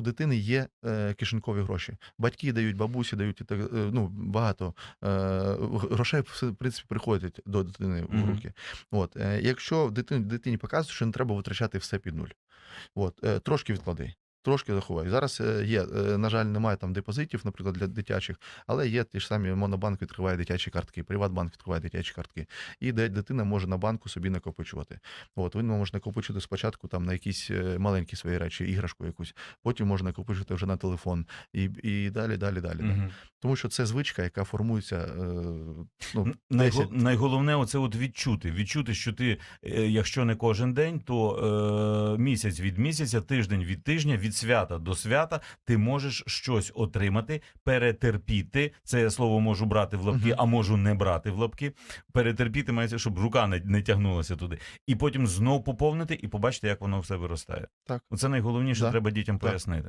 у дитини є е, кишенькові гроші. Батьки дають, бабусі дають і так, е, ну, багато е, грошей в принципі приходять до дитини в руки. От, е, якщо дитині, дитині показують, що не треба витрачати все під нуль. От, е, трошки відклади. Трошки заховай. Зараз е, є, е, на жаль, немає там депозитів, наприклад, для дитячих, але є ті ж самі Монобанк відкриває дитячі картки, Приватбанк відкриває дитячі картки. І дитина може на банку собі накопичувати. От він може накопичити спочатку там на якісь е, маленькі свої речі, іграшку якусь, потім може накопичити вже на телефон і, і далі, далі, далі. Мгм. Тому що це звичка, яка формується. е, Ну, Н- Найго... 10. Найголовне оце от відчути. Відчути, що ти, е, якщо не кожен день, то е, місяць від місяця, тиждень від тижня, від свята до свята, ти можеш щось отримати, перетерпіти. Це я слово можу брати в лапки, Мгм. а можу не брати в лапки. Перетерпіти мається, щоб рука не, не тягнулася туди. І потім знов поповнити і побачити, як воно все виростає. Так. Це найголовніше, Да. треба дітям пояснити.